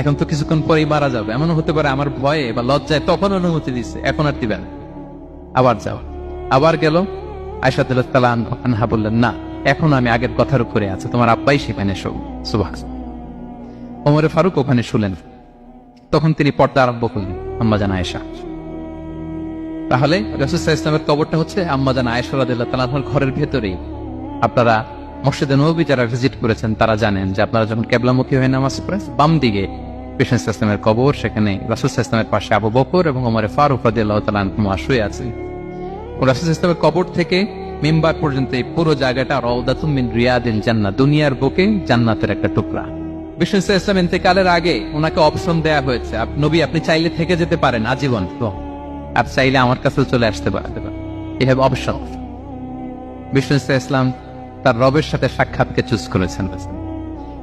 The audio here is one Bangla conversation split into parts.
এখন তো কিছুক্ষণ পরেই মারা যাবে। এমনও হতে পারে আমার ভয়ে বা লজ্জায় তখন অনুমতি দিচ্ছে এখন আর দিবেন। আবার যাও। আবার গেল। তালা আনহা বললেন, না, এখন আমি আগের কথার উপরে আছে। তোমার আব্বাই সেখানে শো সুভাষ ওমরে ফারুক ওখানে শুলেন। তখন তিনি পর্দা আরম্ভ করলেন, আম্মা আয়েশা। তাহলে ইসলামের কবরটা হচ্ছে আম্মা জান আয়েশা রাদিল্লাহ তালাহর ঘরের ভেতরেই। আপনারা মসজিদে নবী যারা ভিজিট করেছেন, তারা জানেন যে আপনারা যখন কেবলামুখী হয়ে নামাজ পড়েন বাম দিকে কৃষ্ণ ইসলামের কবর, সেখানে রাসুল ইসলামের পাশে আবু বকর এবং ওমরে ফারুক রাদিল্লাহ তালা শুয়ে আছেন রাসুল ইসলামের কবর থেকে মেম্বার পর্যন্ত এই পুরো জায়গাটা রওদাতুম মিন রিয়াদিল দুনিয়ার বুকে জান্নাতের একটা টুকরা। ইসলাম ইন্তেকালের আগে ওনাকে অপশন দেয়া হয়েছে নবী, আপনি চাইলে থেকে যেতে পারেন, আজীবন। আর চাইলে আমার কাছে চলে আসতে পারেন এই হ্যাভ অপশন। ইসলাম তার রবের সাথে সাক্ষাৎকে চুজ করেছেন।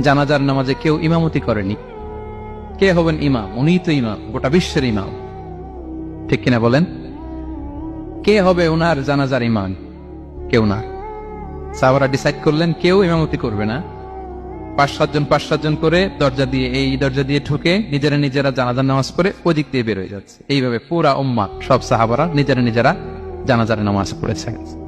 জানাজার নামাজে কেউ ইমামতি করেনি। কে হবেন ইমাম? উনিই তো ইমাম, গোটা বিশ্বের ইমাম। ঠিক কিনা বলেন? কে হবে ওনার জানাজার ইমাম কেউ না। সাহাবারা ডিসাইড করলেন, কেউ ইমামতি করবে না। পাঁচ সাতজন পাঁচ সাতজন করে দরজা দিয়ে, এই দরজা দিয়ে ঢুকে নিজেরা নিজেরা জানাজার নামাজ পড়ে ওদিক দিয়ে বেরোয় যাচ্ছে। এইভাবে পুরা উম্মা সব সাহাবারা নিজেরা নিজেরা জানাজার নামাজ পড়েছে।